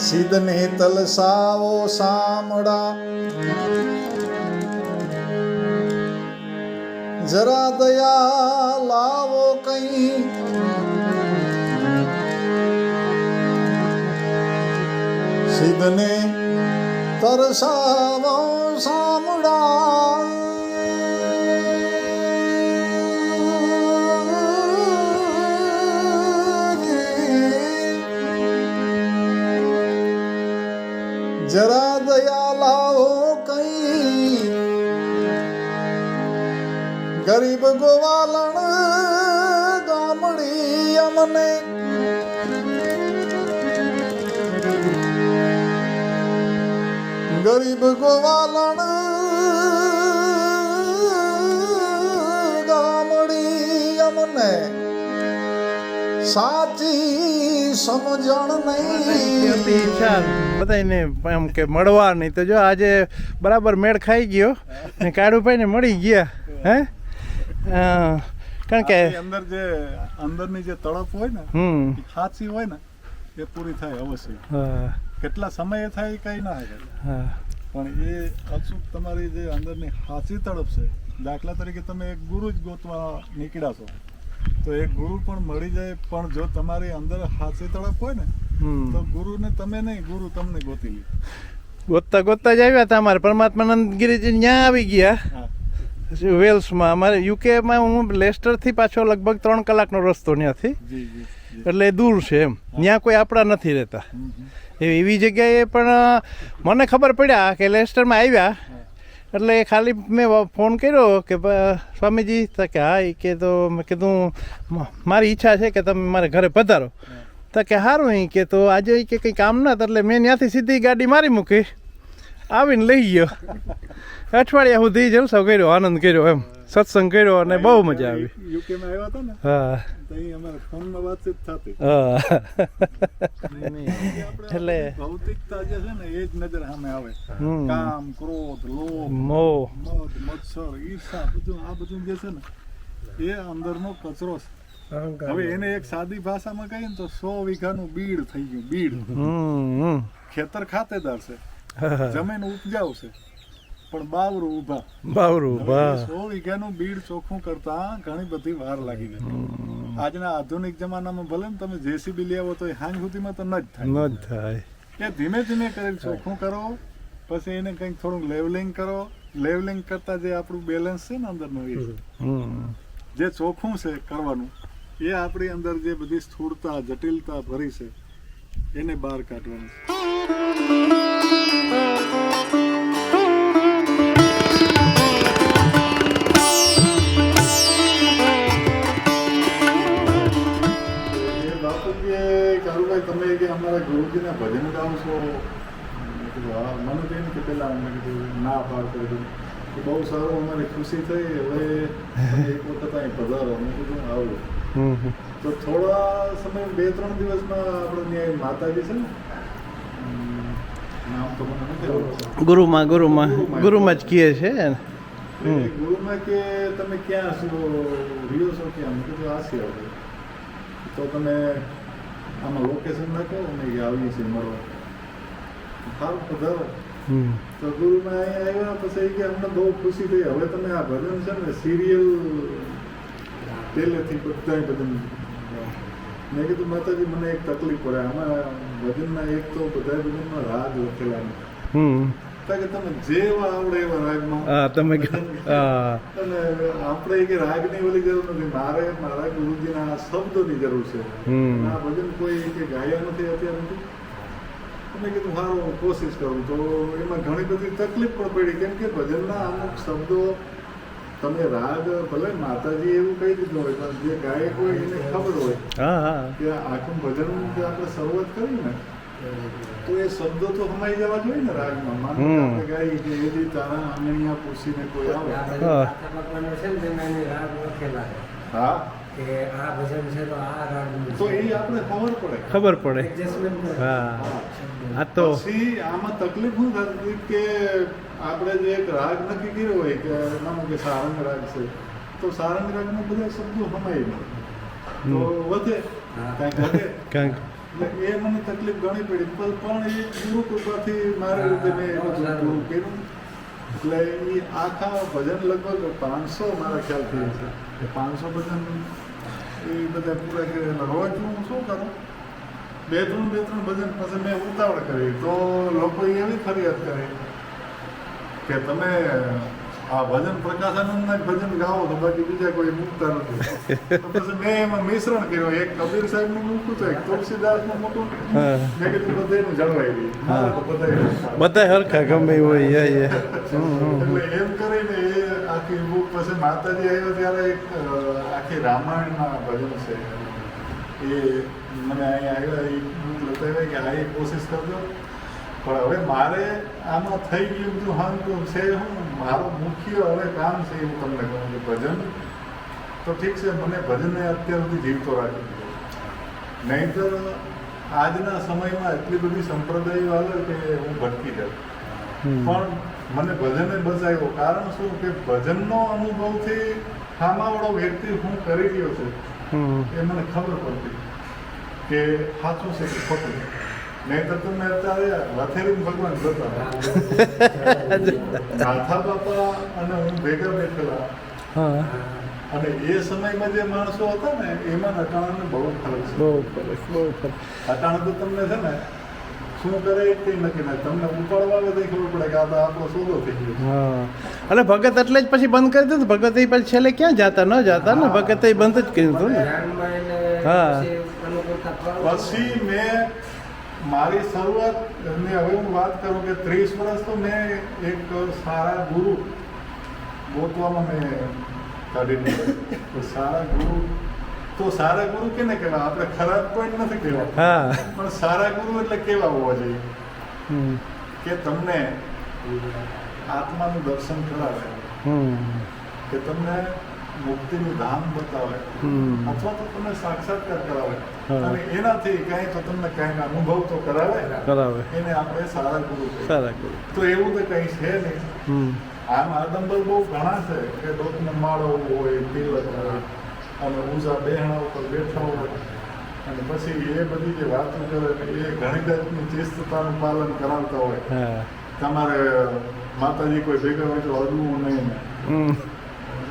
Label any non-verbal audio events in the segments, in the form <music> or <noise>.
સિદ્ધને તલસાવો સામડા જરા દયા લાવો કઈ. સિદ્ધને તરસાવો સામડા જરા દયા લાવો કઈ. ગરીબ ગોવાલણ ગામડી અમને. ગરીબ ગોવાલણ ગામડી અમને. સાચી સમજણ નહીં. હતી ઈચ્છા બધાને એમ કે મળવા નહીં. તો જો આજે બરાબર મેળ ખાઈ ગયો. ને કાળુભાઈને મળી ગયા. હે? કારણ કે અંદર જે અંદરની જે તડપ હોય ને હમ. એ હોય ને એ પૂરી થાય અવશ્ય. કેટલા સમયે થાય કઈ ના થાય પણ એ અચૂક તમારી જે અંદરની સાચી તડપ છે દાખલા તરીકે તમે એક ગુરુ જ ગોતવા નીકળ્યા છો. તો એ ગુરુ પણ મળી જાય પણ જો તમારી અંદર હાચી તડપ હોય ને તો ગુરુને તમે નહીં ગુરુ તમને ગોતી લે. ગોતતા ગોતતા જ આવ્યા હતા અમારે. પરમાત્માનંદ ગિરિજી ત્યાં આવી ગયા. વેલ્સમાં. અમારે યુકેમાં હું લેસ્ટરથી પાછો લગભગ ત્રણ કલાકનો રસ્તો ત્યાંથી એટલે દૂર છે એમ. ત્યાં કોઈ આપણા નથી રહેતા. એવી જગ્યાએ પણ મને ખબર પડ્યા કે લેસ્ટરમાં આવ્યા. એટલે ખાલી મેં ફોન કર્યો કે સ્વામીજી કે હા કે તો મેં કીધું મારી ઈચ્છા છે કે તમે મારે ઘરે પધારો. તો કે સારું અહીં કે તો આજે કે કંઈ કામ ના એટલે મેં ત્યાંથી સીધી ગાડી મારી મૂકી. આવીને લઈ ગયો. <laughs> અઠવાડિયા સુધી જલસો કર્યો આનંદ કર્યો એમ. સત્સંગ કર્યો અને બહુ મજા આવી. યુકેમાં આવ્યા હતા ને? હા. તો અમારે ફોનમાં વાતચીત થતી. હા. એટલે- ભૌતિકતા જે છે ને એ જ નજર સામે આવે. કામ ક્રોધ લોભ મોહ. મદ મત્સર ઈર્ષા બધું આ બધું જે છે ને એ અંદરનો કચરો છે. હવે એને એક સાદી ભાષામાં કહીએ ને તો સો વીઘાનું બીડ થઈ ગયું બીડ. ખેતર ખાતેદાર છે. જમીન ઉપજાવ છે. પણ બાવરું ઊભા. બાવરું ઊભા. સો વીઘા વીઘાનું બીડ ચોખ્ખું કરતા ઘણી બધી વાર લાગી ગઈ આજના આધુનિક જમાનામાં ભલે ને તમે જેસીબી લઈ આવો તો એ હાંજ સુધીમાં તો ન જ થાય. ન જ થાય. એ ધીમે ધીમે કરીને ચોખ્ખું કરો પછી એને કંઈક થોડું લેવલિંગ કરો. લેવલિંગ કરતા જે આપણું બેલેન્સ છે ને અંદરનું એ. જે ચોખ્ખું છે કરવાનું એ આપણી અંદર જે બધી સ્થૂળતા જટિલતા ભરી છે એને બહાર કાઢવાની છે. કીધું ના પાડ કરી કે બહુ સારું અમારી ખુશી થઈ હવે એક વખત અહીં પધારો. મેં કીધું આવું. તો થોડા સમય બે ત્રણ દિવસમાં આપણે માતાજી છે ને? ગુરુમાં ગુરુમાં ગુરુમાં. જ કહે છે ગુરુમાં કે તમે ક્યાં છો? રહ્યો છો ક્યાં? મેં કીધું આ આવડે તો તમે આમાં લોકેશન નાખો અને આવીએ છીએ મળવા. સારું પધારો. તો ગુરુમાં આવ્યા પછી કે અમને બહુ ખુશી થઈ. હવે તમે આ ભજન છે ને સિરિયલ પહેલેથી બધા ભજન. મેં કીધું માતાજી મને એક તકલીફ પડે. આમાં ભજનમાં એક તો બધા ભજનમાં રાગ લખેલા કે તમે જેવા આવડે એવા રાગમાં હા તમે ગ- અને આપણે કે રાગની ઓલી જરૂર નથી. મારે મારા ગુરુજીના શબ્દોની જરૂર છે. આ ભજન કોઈ કે ગાયા નથી અત્યાર સુધી? મેં કીધું સારું હું કોશિશ કરું તો એમાં ઘણી બધી તકલીફ પણ પડી. કેમ કે ભજનના અમુક શબ્દો તમે રાગ ભલે માતાજી એવું કહી દીધું હોય પણ જે ગાયક હોય એને ખબર હોય હા હા. કે આખું ભજન જે આપણે શરૂઆત કરી ને તો એ શબ્દો તો સમાઈ જવા જોઈએ ને રાગમાં. માનો હમ. આપણે ગાઈ કે એથી તારા આંગણિયા પૂછીને કોઈ આવે. હા. હા. કે આ ભજન છે તો આ રાગ તો એ આપણે ખબર પડે. ખબર પડે. હા. હા. તો પછી આમાં તકલીફ શું થતી કે આપણે જે એક રાગ નક્કી કર્યો હોય કે નામો કે સારંગ રાગ છે તો સારંગ રાગમાં બધા શબ્દો સમાય નહીં તો વધે. હા. કાંઈ ઘટે કાંઈક. એટલે એ મને તકલીફ ઘણી પડી. પણ પણ એ ગુરુ કૃપાથી મારી રીતે મેં પૂરું કર્યું. એટલે એ આખા ભજન લગભગ પાંચસો મારા ખ્યાલથી છે. એ પાંચસો ભજન એ બધા પૂરા કર્યા. રોજ હું શું કરું? બે ત્રણ બે ત્રણ ભજન પછી મેં ઉતાવળ કરી. તો લોકો એવી ફરિયાદ કરી કે તમે આ ભજન પ્રકાશાનંદના ભજન ગાવો તો બાકી બીજા કોઈ મૂકતા નથી. પછી મેં એમાં મિશ્રણ કર્યું. એક કબીર સાહેબનું મૂકું તો એક તુલસીદાસનું મૂકું. હા. મેં કીધું જળવાઈ ગયું તો બધાયનું સારું. બધા હરખા ગમે હોય. એટલે એમ કરીને એ આખી બુક પછી માતાજી આવ્યો ત્યારે એક આખી આખી રામાયણના ભજન છે. એ મને અહીંયા આવ્યા એ બતાવ્યા કે આ એ કોશિશ કરજો. પણ હવે મારે આમાં થઈ ગયું બધું હાંતું છે હું મારું મુખ્ય હવે કામ છે એવું તમને કહું છું ભજન. તો ઠીક છે મને ભજનને અત્યાર સુધી જીવતો રાખી દીધો. નહીંતર આજના સમયમાં એટલી બધી સંપ્રદાયો આવે કે હું ભટકી જાઉં. પણ મને ભજને બચાવ્યો. કારણ શું કે ભજનનો અનુભવથી સામાવાળો વ્યક્તિ હું કરી રહ્યો છે. એ મને ખબર પડતી કે સાચું છે કે ખોટું નહીં તો તમે અત્યારે રથેરી ભગવાન જતા નાથા બાપા અને હું ભેગા બેઠેલા હા અને એ સમયમાં જે માણસો હતા ને એમાં અટાણાને બહુ ફરક છે બહુ ફરક બહુ ફરક અટાણે તો તમને છે ને શું કરે કંઈ નક્કી તમને ઉપાડવા આવે તો ખબર પડે કે આ તો આપણો સોદો થઈ ગયો હા. એટલે ભગત એટલે જ પછી બંધ કરી દીધું. ભગત એ પછી છેલ્લે ક્યાં જાતા? ન જાતા ને? ભગત એ બંધ જ કર્યું હતું ને હા. પછી મેં મારી શરૂઆત ને હવે હું વાત કરું કે ત્રીસ વર્ષ તો મેં એક સારા ગુરુ ગોતવામાં મેં કાઢી દીધા તો સારા ગુરુ તો સારા ગુરુ કેને કહેવાય? આપણે ખરાબ કોઈ નથી કહેવા હા. પણ સારા ગુરુ એટલે કેવા હોવા જોઈએ? કે તમને આત્માનું દર્શન કરાવે. કે તમને મુક્તિનું ધામ બતાવે. અથવા તો તમને સાક્ષાત્કાર કરાવે. અને એનાથી કઈ તો તમને કઈ અનુભવ તો કરાવે કરાવે. એને આપણે સારા ગુરુ સારા ગુરુ. તો એવું તો કઈ છે નહીં. આમ આદંબર બહુ ઘણા છે કે દોતને માળો હોય તિલક હોય. અને ઊંચા બેહણા ઉપર બેઠા હોય. અને પછી એ બધી જે વાતો કરે એ ઘણી જાતની ચિસ્તતાનું પાલન કરાવતા હોય. તમારે માતાજી કોઈ ભેગા હોય તો અડવું નહીં.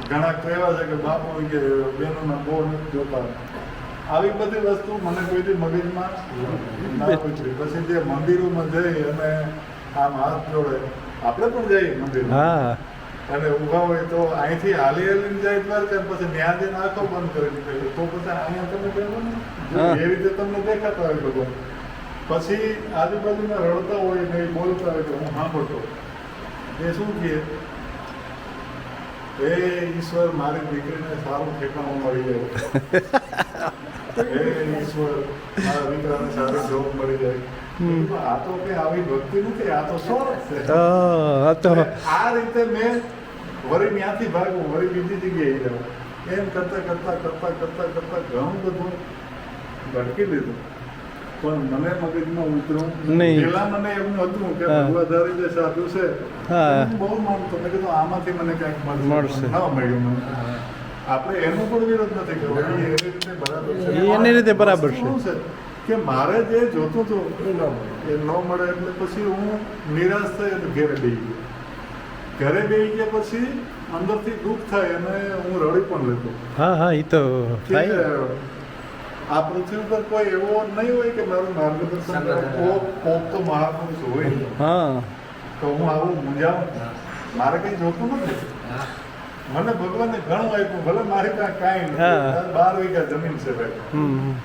ઘણા કહેવા છે કે બાપુ કે બહેનોના બહુ નથી જોતા. આવી બધી વસ્તુ મને કોઈથી મગજમાં ના પછી જે મંદિરોમાં જઈ અને આમ હાથ જોડે આપણે પણ જઈએ મંદિરમાં. હા. અને ઊભા હોય તો અહીંથી હાલી હાલીને જાય દ્વારકા પછી ત્યાં જઈને આંખો બંધ કરી દીધી તો પછી અહીંયા તમે કહેવો ને. એ રીતે તમને દેખાતા હોય ભગવાન. પછી આજુબાજુના રડતા હોય ને બોલતા હોય કે હું સાંભળતો એ શું કહે? એ ઈશ્વર મારી દીકરીને સારું ઠેકાણું મળી જાય. ઈશ્વર મારા દીકરાને સારી જોબ મળી જાય. આ તો કઈ આવી ભક્તિ નથી આ તો છે. તો આ રીતે મેં વળી ત્યાંથી ભાગવું વળી બીજી જગ્યાએ જવું એમ કરતા કરતા કરતા કરતા કરતા ઘણું બધું ભટકી લીધું. પણ મને મગજમાં ઉતરું. પેલા મને એવું હતું કે હા. ભગવાધારી જે સાધુ છે બહુ માનતો. મેં કીધું આમાંથી મને કંઈક મળશે. મળશે. ન મળ્યું મને. આપણે એનો પણ વિરોધ નથી કરવો. એ એની રીતે બરાબર છે. એની રીતે બરાબર છે. કે મારે જે જોતું હતું એ ન મળે. એ ન મળે એટલે પછી હું નિરાશ થઈ અને ઘરે બેસી ગયો. ઘરે બેસી ગયા પછી અંદરથી દુઃખ થાય અને હું રડી પણ લેતો. હા હા એ તો થાય. આ પૃથ્વી પર કોઈ એવો નહીં હોય કે મારું માર્ગદર્શન. કોક કોક તો મહાપુરુષ હોય. હા. તો હું આવું મૂંઝાવું. મારે કંઈ જોતું નથી. હા. મને ભગવાને ઘણું આપ્યું. ભલે મારી પાસે કાંઈ. નથી. બાર વીઘા જમીન છે ભાઈ.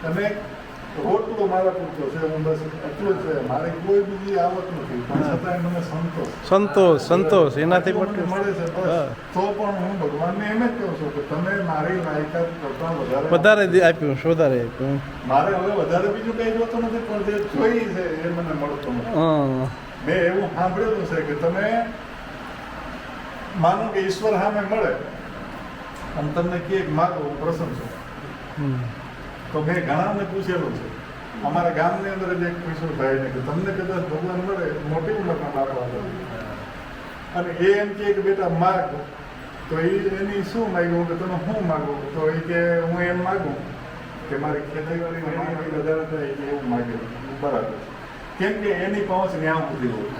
અને રોટલો મારા પૂરતો છે હું બસ એટલું છે મારે કોઈ બીજી આવક નથી પણ છતાંય મને સંતોષ. સંતોષ સંતોષ એનાથી પણ મળે છે તો પણ હું ભગવાનને એમ જ કહું છું કે તમે મારી લાયકાત કરતાં વધારે વધારે આપ્યું છે, વધારે આપ્યું? મારે હવે વધારે બીજું કંઈ જોતું નથી પણ જે જોઈ છે એ મને મળતું નથી. મેં એવું સાંભળેલું છે કે તમે માનો કે ઈશ્વર સામે મળે અને તમને કે માગો હું પ્રસન્ન છું. તો મેં ઘણાને પૂછેલું છે. અમારા ગામની અંદર જ એક કિશોરભાઈ ને કે તમને કદાચ ભગવાન મળે મોટી ઉંમરના બાપ દે અને એ એમ કે બેટા માગ. તો એ એની શું માગ્યું કે તમે શું માગો? તો એ કે હું એમ માગું કે મારી ખેતીવાડી વધારે થાય કે એવું માગે. બરાબર. કેમ કે એની પહોંચ ન્યા સુધી હોય.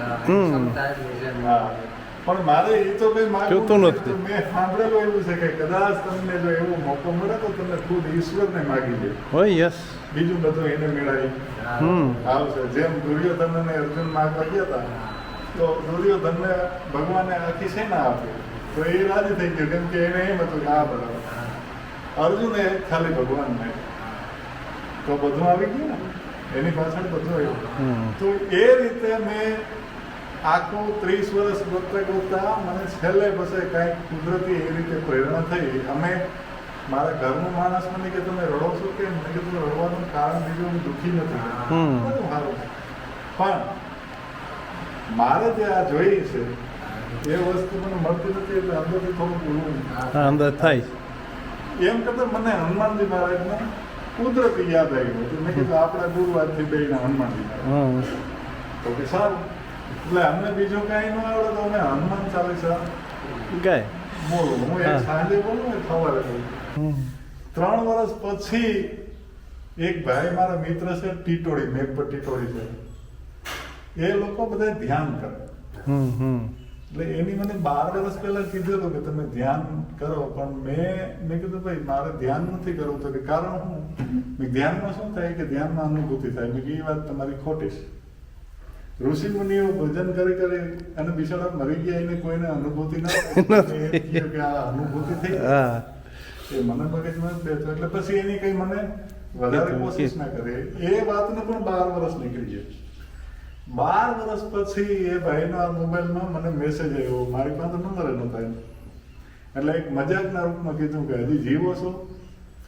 છે પણ મારે એ તો કઈ જોતું નથી. મેં સાંભળેલું એવું છે કે કદાચ તમને જો એવો મોકો મળે તો તમે ખુદ ઈશ્વરને માગી લે. હોય યસ બીજું બધું એને મેળાવી. આવશે જેમ દુર્યોધન અને અર્જુન માગવા ગયા હતા તો દુર્યોધનને ભગવાને આખી સેના આપી. તો એ રાજી થઈ ગયો કેમ કે એને એમ હતું કે આ બરાબર. અર્જુને ખાલી ભગવાનને. તો બધું આવી ગયું ને? એની પાછળ બધું આવ્યું. તો એ રીતે મેં આખું ત્રીસ વર્ષ ગોતતા ગોતતા મને છેલ્લે પછી કાંઈક કુદરતી એ રીતે પ્રેરણા થઈ. અમે મારા ઘરનું માણસ મને કે તમે રડો છો કે? મેં કીધું રડવાનું કારણ બીજું હું દુઃખી નથી. હમ. સારું. પણ મારે જે આ જોઈએ છે એ વસ્તુ મને મળતી નથી એટલે અંદરથી થોડું હા અંદર થાય. એમ કરતા મને હનુમાનજી મહારાજને કુદરતી યાદ આવી હતું. મેં કીધું આપણા ગુરુવારથી બેના હનુમાનજી મહારાજ. તો કે સારું. એટલે અમને બીજું કઈ ન આવડે તો અમે હનુમાન ચાલીસા ગાય બોલું. હું એક સાંજે બોલું ને ખબર ત્રણ વર્ષ પછી એક ભાઈ મારા મિત્ર છે ટીટોળી મેઘ પર ટીટોળી છે. એ લોકો બધા ધ્યાન કરે. હમ હમ. એટલે એની મને બાર વર્ષ પહેલા કીધેલું કે તમે ધ્યાન કરો પણ મેં મેં કીધું ભાઈ મારે ધ્યાન નથી કરવું. તો કે કારણ હું? મેં ધ્યાનમાં શું થાય? કે ધ્યાનમાં અનુભૂતિ થાય. મેં એ વાત તમારી ખોટી છે. ઋષિ મુનિઓ ભજન કરી કરી અને બિચારા મરી ગયા એને કોઈને અનુભૂતિ ના <laughs> કે આ અનુભૂતિ થઈ હા. એ મને મગજમાં બેઠો. એટલે પછી એની કઈ મને વધારે કોશિશ ના કરે. એ વાતને પણ બાર વર્ષ નીકળી ગયા બાર વર્ષ પછી એ ભાઈના મોબાઈલમાં મને મેસેજ આવ્યો મારી પાસે નંબર એનો થાય એટલે એક મજાકના રૂપમાં કીધું કે હજી જીવો છો?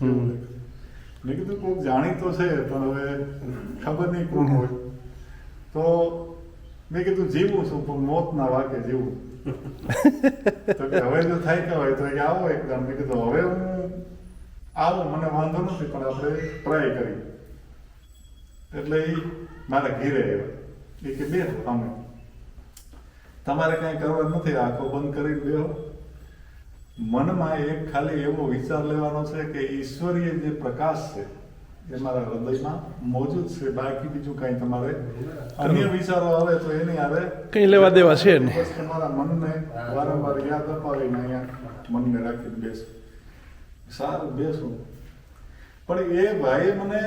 મેં કીધું કોઈક જાણીતો છે પણ હવે ખબર નહીં કોણ હોય. તો મેં કીધું જીવું છું પણ મોતના વાકે જીવું તો કે હવે જો થાય કે હોય તો કે આવો એકદમ મેં કીધું હવે હું આવું મને વાંધો નથી પણ આપણે ટ્રાય કરી એટલે એ મારા ઘીરે આવ્યા એ કે બે અમે તમારે કાંઈ કરવા નથી આંખો બંધ કરી બેહો મનમાં એક ખાલી એવો વિચાર લેવાનો છે કે ઈશ્વરીય જે પ્રકાશ છે એ મારા હૃદયમાં મોજૂદ છે બાકી બીજું કાંઈ તમારે અન્ય વિચારો આવે તો એની આવે કંઈ લેવા દેવા છે ને બસ તમારા મનને વારંવાર યાદ અપાવીને અહીંયા મનને રાખીને બેસ સારું બેસું પણ એ ભાઈ મને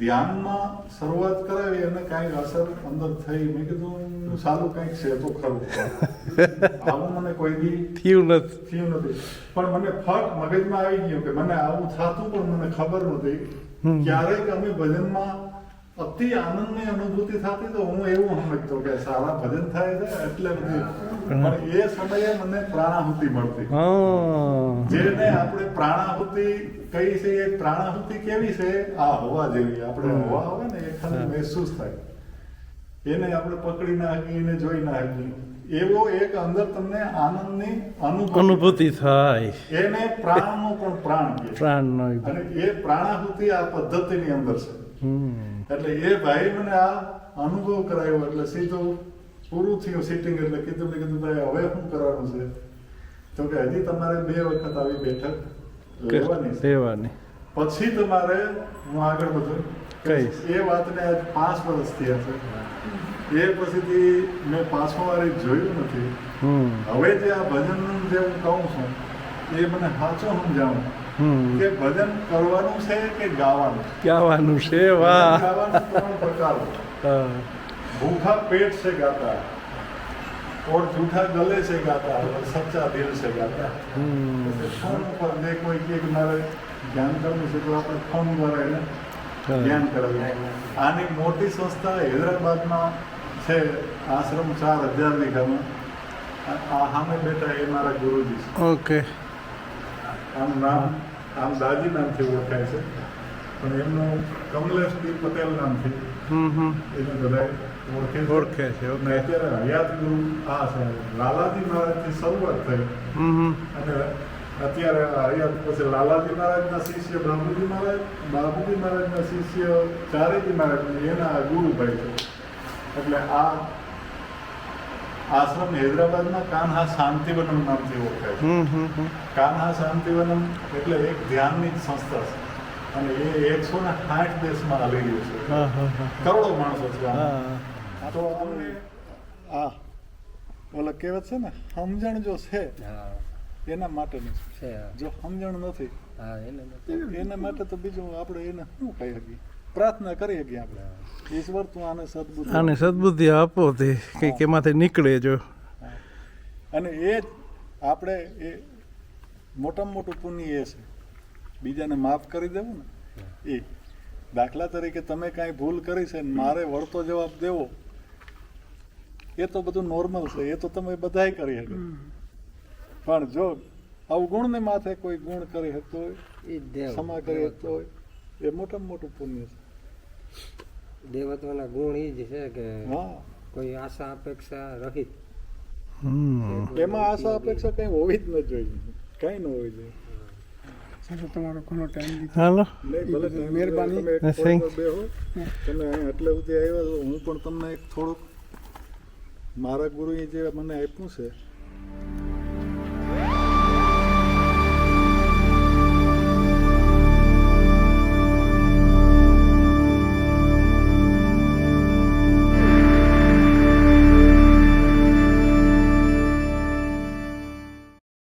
ધ્યાનમાં શરૂઆત કરાવી અને કઈ અસર અંદર થઈ. મેં કીધું સારું કંઈક છે તો ખરું. આવું મને કોઈ દી થયું નથી. થયું નથી. પણ મને ફટ મગજમાં આવી ગયું કે મને આવું થતું પણ મને ખબર નથી. ક્યારેક અમે ભજનમાં અતિ આનંદની અનુભૂતિ થતી તો હું એવું સમજતો કે સારા ભજન થાય છે એટલે બધી પણ એ સમયે મને પ્રાણાહુતિ મળતી. જેને આપણે પ્રાણાહુતિ કઈ છે એ પ્રાણાહુતિ કેવી છે? આ હોવા જેવી. આપણે હોવા આવે ને એ ખાલી મહેસૂસ થાય. એને આપણે પકડી ના એને જોઈ ના એવો એક અંદર તમને આનંદની અનુભૂતિ. થાય. એને પ્રાણનો પણ પ્રાણ પ્રાણનો અને એ પ્રાણાહુતિ આ પદ્ધતિની અંદર છે. એટલે એ ભાઈ મને આ અનુભવ કરાયો એટલે સીધું પૂરું થયું સિટિંગ એટલે કીધું મેં કીધું ભાઈ હવે શું કરવાનું છે? તો કે હજી તમારે બે વખત આવી બેઠક લેવાની લેવાની પછી તમારે હું આગળ કહીશ. એ વાતને આજ પાંચ વર્ષ થયા છે. એ પછીથી મેં પાછો વાર જોયું નથી. હવે જે આ ભજન જે હું કહું છું એ મને સાચો સમજાવું કે ભજન કરવાનું છે કે ગાવાનું? ગાવાનું છે વાહ. ગાવાનું પ્રકાર હા. भूखा पेट से गाता है और झूठा गले से गाता है और सच्चा दिल से गाता है હમ जैसे फोन पर दे कोई કે કે મારે ધ્યાન કરવું છે તો આપણે ફોન દ્વારા એને હા. ધ્યાન કરાવીએ આની મોટી સંસ્થા હૈદરાબાદમાં છે આશ્રમ ચાર હજાર વીઘામાં આ આ સામે બેઠા એ મારા ગુરુજી છે ઓકે આમ નામ આમ દાદી નામથી ઓળખાય છે પણ એમનું કમલેશ ડી પટેલ નામથી હમ હમ એને બધા ઓળખે છે ઓળખે છે અને ઓકે અત્યારે હયાત ગુરુ આ છે લાલાજી મહારાજની શરૂઆત થઈ અને અત્યારે હયાત પછી લાલાજી મહારાજના શિષ્ય બ્રહ્મજી મહારાજ બાબુજી મહારાજના શિષ્ય ચારેજી મહારાજ એના ગુરુભાઈ છે એટલે આ આશ્રમ હૈદરાબાદમાં કાન્હા શાંતિવનમ નામથી ઓળખાય છે કાન્હા શાંતિવનમ એટલે એક ધ્યાનની જ સંસ્થા છે અને એ એકસો ને સાઠ દેશમાં આવી રહ્યું છે કરોડો માણસો છે હા તો આ ઓલા કહેવત છે ને સમજણ જો છે હા. એના માટેની છે. છે જો સમજણ નથી હા એને એના માટે તો બીજું આપણે એને શું કહી શકીએ? પ્રાર્થના કરી શકીએ આપણે. ઈશ્વર તું આને સદબુદ્ધિ આને સદબુદ્ધિ આપો તે કંઈક એમાંથી નીકળે જો. અને એ જ આપણે એ મોટામાં મોટું પુણ્ય એ છે. બીજાને માફ કરી દેવું ને. એ દાખલા તરીકે તમે કાંઈ ભૂલ કરી છે ને મારે વળતો જવાબ દેવો એ તો બધું નોર્મલ છે એ તો તમે બધાય કરી શકો. પણ જો અવગુણને માથે કોઈ ગુણ કરી શકતો હોય એ ક્ષમા કરી શકતો હોય એ મોટામાં મોટું પુણ્ય છે. દેવત્વના ગુણ એ જ છે કે હા. કોઈ આશા અપેક્ષા રહિત. એમાં આશા અપેક્ષા કંઈ હોવી જ ન જોઈએ. કઈ ન હોવી જોઈએ. સાહેબ તમારો ઘણો ટાઈમ હાલો. મહેરબાની. તમે એટલે સુધી આવ્યા હું પણ તમને એક થોડુંક મારા ગુરુએ જે મને આપ્યું છે